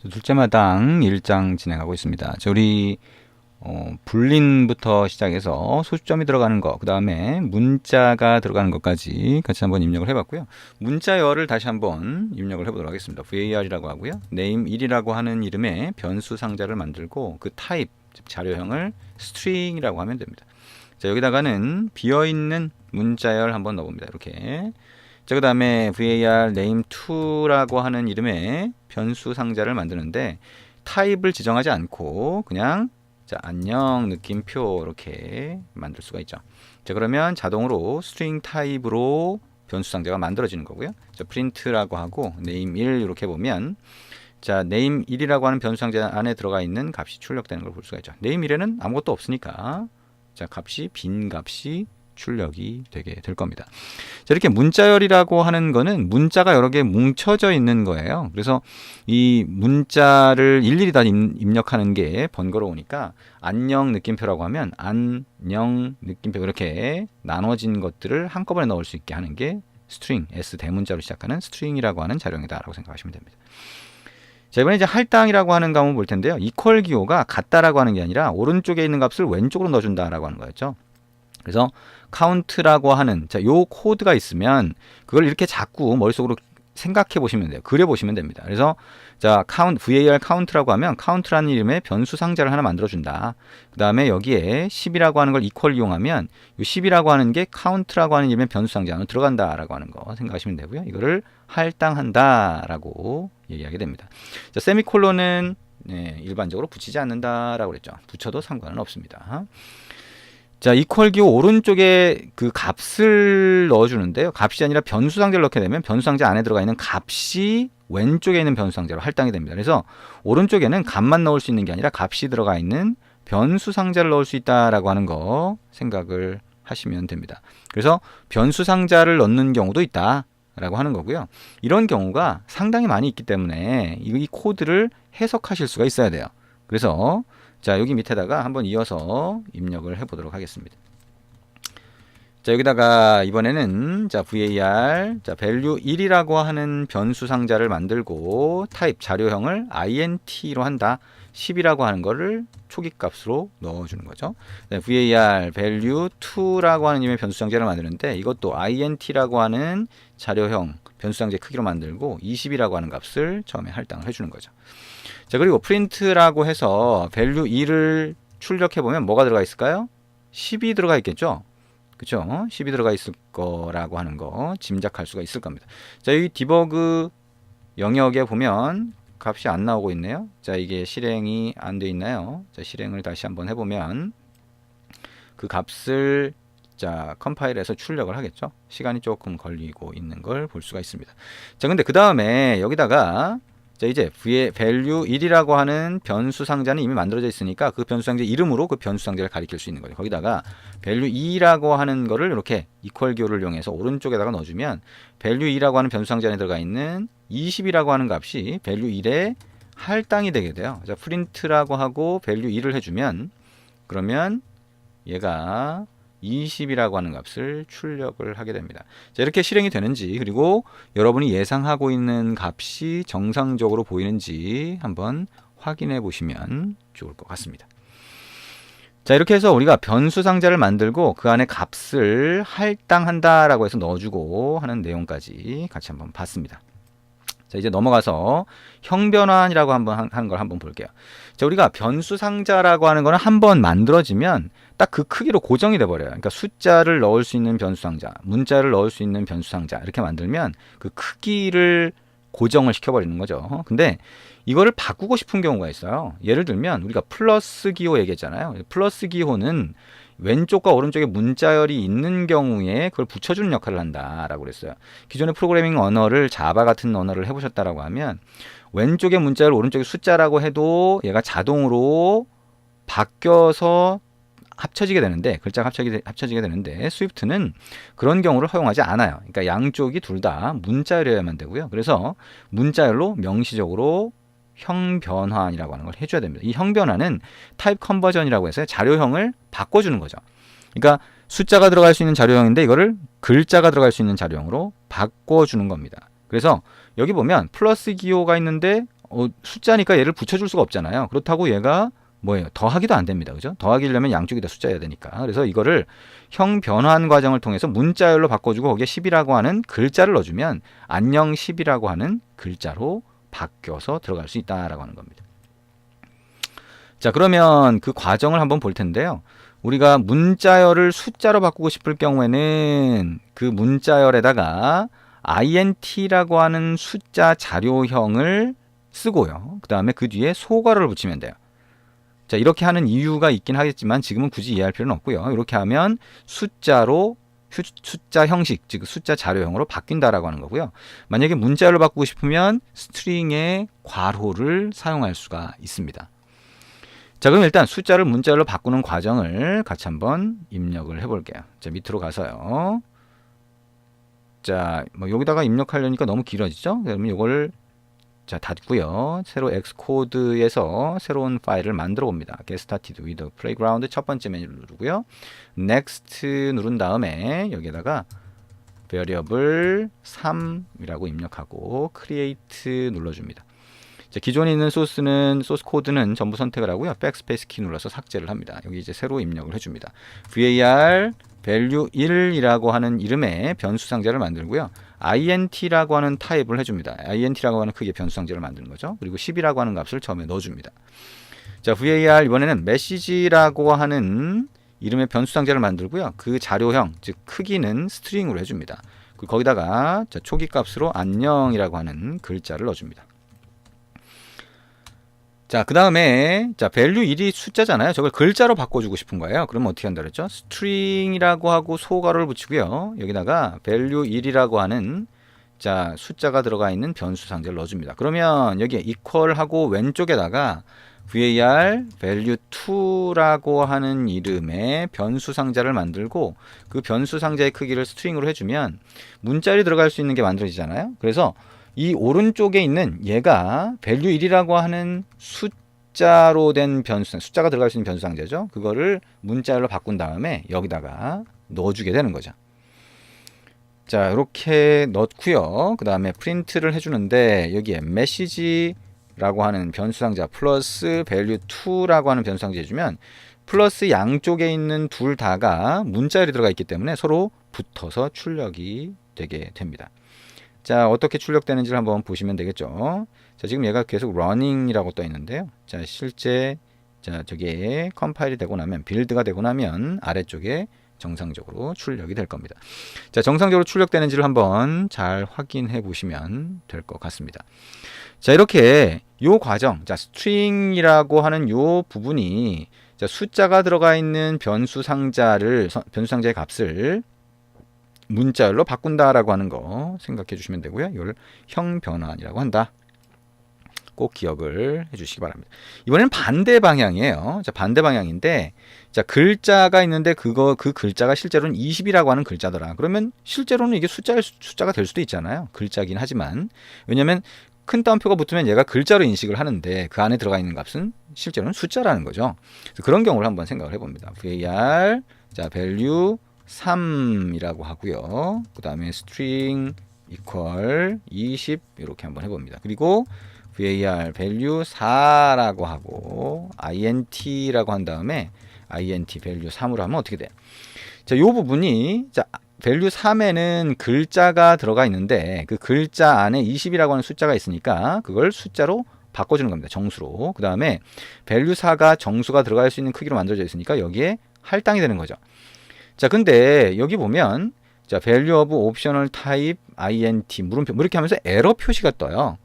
둘째 마당 1장 진행하고 있습니다. 자, 우리 어, 불린부터 시작해서 소수점이 들어가는 거, 그 다음에 문자가 들어가는 것까지 같이 한번 입력을 해봤고요. 문자열을 다시 한번 입력을 해보도록 하겠습니다. var이라고 하고요. name1이라고 하는 이름의 변수 상자를 만들고 그 타입, 즉 자료형을 string이라고 하면 됩니다. 자, 여기다가는 비어있는 문자열 한번 넣어봅니다. 이렇게. 자, 그 다음에 var name2라고 하는 이름의 변수 상자를 만드는데 타입을 지정하지 않고 그냥 자, 안녕 느낌표 이렇게 만들 수가 있죠. 자, 그러면 자동으로 스트링 타입으로 변수 상자가 만들어지는 거고요. 자, 프린트라고 하고 name 1 이렇게 보면 자, name 1이라고 하는 변수 상자 안에 들어가 있는 값이 출력되는 걸 볼 수가 있죠. name 1에는 아무것도 없으니까 자, 값이 빈 값이 출력이 되게 될 겁니다. 자, 이렇게 문자열이라고 하는 거는 문자가 여러 개 뭉쳐져 있는 거예요. 그래서 이 문자를 일일이 다 입- 입력하는 게 번거로우니까 안녕 느낌표라고 하면 안녕 느낌표 이렇게 나눠진 것들을 한꺼번에 넣을 수 있게 하는 게 스트링 S 대문자로 시작하는 스트링이라고 하는 자료이다라고 생각하시면 됩니다. 자 이번에 이제 할당이라고 하는 거 한번 볼 텐데요. 이퀄 기호가 같다라고 하는 게 아니라 오른쪽에 있는 값을 왼쪽으로 넣어준다라고 하는 거였죠. 그래서 카운트라고 하는 자, 요 코드가 있으면 그걸 이렇게 자꾸 머릿속으로 생각해 보시면 돼요. 그려 보시면 됩니다. 그래서 자, 카운트 var 카운트라고 하면 카운트라는 이름의 변수 상자를 하나 만들어 준다. 그다음에 여기에 10이라고 하는 걸 이퀄 이용하면 요 10이라고 하는 게 카운트라고 하는 이름의 변수 상자 안으로 들어간다라고 하는 거 생각하시면 되고요. 이거를 할당한다라고 얘기하게 됩니다. 자, 세미콜론은 네, 일반적으로 붙이지 않는다라고 그랬죠. 붙여도 상관은 없습니다. 자, 이퀄 기호 오른쪽에 그 값을 넣어주는데요. 값이 아니라 변수 상자를 넣게 되면 변수 상자 안에 들어가 있는 값이 왼쪽에 있는 변수 상자로 할당이 됩니다. 그래서 오른쪽에는 값만 넣을 수 있는 게 아니라 값이 들어가 있는 변수 상자를 넣을 수 있다라고 하는 거 생각을 하시면 됩니다. 그래서 변수 상자를 넣는 경우도 있다 라고 하는 거고요. 이런 경우가 상당히 많이 있기 때문에 이, 이 코드를 해석하실 수가 있어야 돼요. 그래서 자 여기 밑에다가 한번 이어서 입력을 해 보도록 하겠습니다. 자 여기다가 이번에는 자 var 자 value 1이라고 하는 변수 상자를 만들고 타입 자료형을 int로 한다. 10이라고 하는 거를 초기 값으로 넣어주는 거죠. 네, var value 2라고 하는 이름의 변수 상자를 만드는데 이것도 int라고 하는 자료형 변수 상자 크기로 만들고 20이라고 하는 값을 처음에 할당을 해주는 거죠. 자 그리고 프린트라고 해서 value 2를 출력해 보면 뭐가 들어가 있을까요? 10이 들어가 있겠죠. 그쵸? 10이 들어가 있을 거라고 하는 거 짐작할 수가 있을 겁니다. 자, 이 디버그 영역에 보면 값이 안 나오고 있네요. 자, 이게 실행이 안 돼 있나요? 자, 실행을 다시 한번 해보면 그 값을 자, 컴파일해서 출력을 하겠죠. 시간이 조금 걸리고 있는 걸 볼 수가 있습니다. 자, 근데 그 다음에 여기다가 자 이제 v의 value 1이라고 하는 변수 상자는 이미 만들어져 있으니까 그 변수 상자 이름으로 그 변수 상자를 가리킬 수 있는 거예요. 거기다가 value 2라고 하는 거를 이렇게 equal 기호를 이용해서 오른쪽에다가 넣어주면 value 2라고 하는 변수 상자 안에 들어가 있는 20이라고 하는 값이 value 1에 할당이 되게 돼요. 자 print라고 하고 value 2를 해주면 그러면 얘가 20이라고 하는 값을 출력을 하게 됩니다. 자, 이렇게 실행이 되는지 그리고 여러분이 예상하고 있는 값이 정상적으로 보이는지 한번 확인해 보시면 좋을 것 같습니다. 자, 이렇게 해서 우리가 변수 상자를 만들고 그 안에 값을 할당한다라고 해서 넣어주고 하는 내용까지 같이 한번 봤습니다. 자, 이제 넘어가서 형변환이라고 한번 하는 걸 한번 볼게요. 자, 우리가 변수 상자라고 하는 거는 한 번 만들어지면 딱 그 크기로 고정이 돼 버려요. 그러니까 숫자를 넣을 수 있는 변수 상자, 문자를 넣을 수 있는 변수 상자 이렇게 만들면 그 크기를 고정을 시켜 버리는 거죠. 근데 이거를 바꾸고 싶은 경우가 있어요. 예를 들면 우리가 플러스 기호 얘기했잖아요. 플러스 기호는 왼쪽과 오른쪽에 문자열이 있는 경우에 그걸 붙여주는 역할을 한다라고 그랬어요. 기존의 프로그래밍 언어를 자바 같은 언어를 해보셨다라고 하면 왼쪽에 문자열, 오른쪽에 숫자라고 해도 얘가 자동으로 바뀌어서 합쳐지게 되는데 글자가 합쳐지게, 합쳐지게 되는데 스위프트는 그런 경우를 허용하지 않아요. 그러니까 양쪽이 둘 다 문자열이어야만 되고요. 그래서 문자열로 명시적으로 형변환이라고 하는 걸 해줘야 됩니다. 이 형변환은 타입 컨버전이라고 해서 자료형을 바꿔주는 거죠. 그러니까 숫자가 들어갈 수 있는 자료형인데 이거를 글자가 들어갈 수 있는 자료형으로 바꿔주는 겁니다. 그래서 여기 보면 플러스 기호가 있는데 어, 숫자니까 얘를 붙여줄 수가 없잖아요. 그렇다고 얘가 뭐예요? 더하기도 안 됩니다. 그죠? 더하기려면 양쪽이 다 숫자여야 되니까. 그래서 이거를 형 변환 과정을 통해서 문자열로 바꿔주고 거기에 10이라고 하는 글자를 넣어주면 안녕 10이라고 하는 글자로 바뀌어서 들어갈 수 있다라고 하는 겁니다. 자, 그러면 그 과정을 한번 볼 텐데요. 우리가 문자열을 숫자로 바꾸고 싶을 경우에는 그 문자열에다가 int라고 하는 숫자 자료형을 쓰고요. 그 다음에 그 뒤에 소괄호를 붙이면 돼요. 자, 이렇게 하는 이유가 있긴 하겠지만 지금은 굳이 이해할 필요는 없고요. 이렇게 하면 숫자로 휴- 숫자 형식, 즉 숫자 자료형으로 바뀐다라고 하는 거고요. 만약에 문자열로 바꾸고 싶으면 스트링의 괄호를 사용할 수가 있습니다. 자, 그럼 일단 숫자를 문자열로 바꾸는 과정을 같이 한번 입력을 해볼게요. 자, 밑으로 가서요. 자, 뭐 여기다가 입력하려니까 너무 길어지죠? 그러면 이걸 자 닫고요. 새로 엑스코드에서 새로운 파일을 만들어 봅니다. Get started with playground 첫 번째 메뉴를 누르고요. Next 누른 다음에 여기에다가 variable 3이라고 입력하고 create 눌러줍니다. 자, 기존에 있는 소스는 소스 코드는 전부 선택을 하고요. 백스페이스 키 눌러서 삭제를 합니다. 여기 이제 새로 입력을 해줍니다. var value 1이라고 하는 이름의 변수 상자를 만들고요. Int라고 하는 타입을 해줍니다. int라고 하는 크기의 변수 상자를 만드는 거죠. 그리고 10이라고 하는 값을 처음에 넣어줍니다. 자, var 이번에는 message라고 하는 이름의 변수 상자를 만들고요. 그 자료형, 즉 크기는 스트링으로 해줍니다. 그리고 거기다가 자, 초기 값으로 안녕이라고 하는 글자를 넣어줍니다. 자, 그 다음에, 자, value 1이 숫자잖아요. 저걸 글자로 바꿔주고 싶은 거예요. 그러면 어떻게 한다 그랬죠? string이라고 하고 소괄호를 붙이고요. 여기다가 value 1이라고 하는, 자, 숫자가 들어가 있는 변수 상자를 넣어줍니다. 그러면 여기에 equal 하고 왼쪽에다가 var value 2라고 하는 이름의 변수 상자를 만들고 그 변수 상자의 크기를 스트링으로 해주면 문자열이 들어갈 수 있는 게 만들어지잖아요. 그래서 이 오른쪽에 있는 얘가 value 1이라고 하는 숫자로 된 변수, 숫자가 들어갈 수 있는 변수 상자죠. 그거를 문자열로 바꾼 다음에 여기다가 넣어주게 되는 거죠. 자, 이렇게 넣고요. 그 다음에 프린트를 해주는데 여기에 message라고 하는 변수 상자 플러스 value 2라고 하는 변수 상자 해주면 플러스 양쪽에 있는 둘 다가 문자열이 들어가 있기 때문에 서로 붙어서 출력이 되게 됩니다. 자, 어떻게 출력되는지를 한번 보시면 되겠죠. 자, 지금 얘가 계속 running이라고 떠 있는데요. 자, 실제 자, 저게 컴파일이 되고 나면 빌드가 되고 나면 아래쪽에 정상적으로 출력이 될 겁니다. 자, 정상적으로 출력되는지를 한번 잘 확인해 보시면 될 것 같습니다. 자, 이렇게 요 과정, 자, string이라고 하는 요 부분이 자, 숫자가 들어가 있는 변수 상자를 서- 변수 상자의 값을 문자열로 바꾼다라고 하는 거 생각해 주시면 되고요. 이걸 형 변환이라고 한다. 꼭 기억을 해 주시기 바랍니다. 이번에는 반대 방향이에요. 자, 반대 방향인데 자, 글자가 있는데 그거 그 글자가 실제로는 20이라고 하는 글자더라. 그러면 실제로는 이게 숫자 숫자가 될 수도 있잖아요. 글자긴 하지만 왜냐면 큰 따옴표가 붙으면 얘가 글자로 인식을 하는데 그 안에 들어가 있는 값은 실제로는 숫자라는 거죠. 그런 경우를 한번 생각을 해봅니다. var 자 value 3이라고 하고요. 그 다음에 string equal 20 이렇게 한번 해봅니다. 그리고 var value 4라고 하고 int라고 한 다음에 int value 3으로 하면 어떻게 돼? 자, 요 부분이 자 value 3에는 글자가 들어가 있는데 그 글자 안에 20이라고 하는 숫자가 있으니까 그걸 숫자로 바꿔주는 겁니다. 정수로. 그 다음에 value 4가 정수가 들어갈 수 있는 크기로 만들어져 있으니까 여기에 할당이 되는 거죠. 자, 근데 여기 보면 자, value of optional type int 물음표 뭐 이렇게 하면서 에러 표시가 떠요.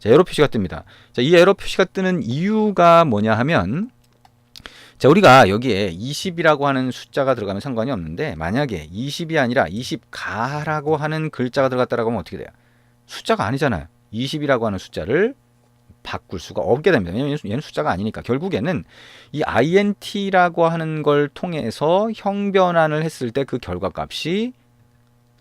자, 에러 표시가 뜹니다. 자, 이 에러 표시가 뜨는 이유가 뭐냐 하면 자, 우리가 여기에 20이라고 하는 숫자가 들어가면 상관이 없는데 만약에 20이 아니라 20가라고 하는 글자가 들어갔다라고 하면 어떻게 돼요? 숫자가 아니잖아요. 20이라고 하는 숫자를 바꿀 수가 없게 됩니다. 왜냐면 얘는 숫자가 아니니까 결국에는 이 int라고 하는 걸 통해서 형 변환을 했을 때 그 결과 값이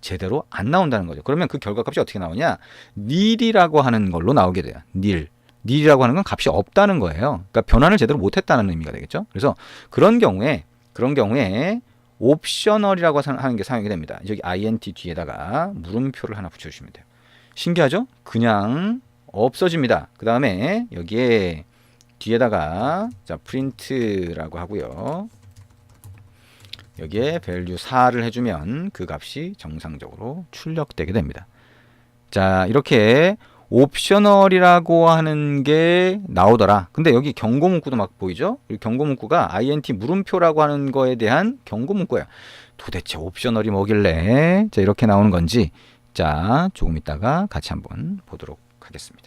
제대로 안 나온다는 거죠. 그러면 그 결과 값이 어떻게 나오냐? nil이라고 하는 걸로 나오게 돼요. nil. nil이라고 하는 건 값이 없다는 거예요. 그러니까 변환을 제대로 못 했다는 의미가 되겠죠. 그래서 그런 경우에 그런 경우에 옵셔널이라고 하는 게 사용이 됩니다. 여기 int 뒤에다가 물음표를 하나 붙여 주시면 돼요. 신기하죠? 그냥 없어집니다. 그 다음에 여기에 뒤에다가 자 프린트라고 하고요. 여기에 value 4를 해주면 그 값이 정상적으로 출력되게 됩니다. 자 이렇게 옵셔널이라고 하는 게 나오더라. 근데 여기 경고 문구도 막 보이죠? 이 경고 문구가 int 물음표라고 하는 거에 대한 경고 문구예요. 도대체 옵셔널이 뭐길래 자 이렇게 나오는 건지 자 조금 이따가 같이 한번 보도록 하겠습니다.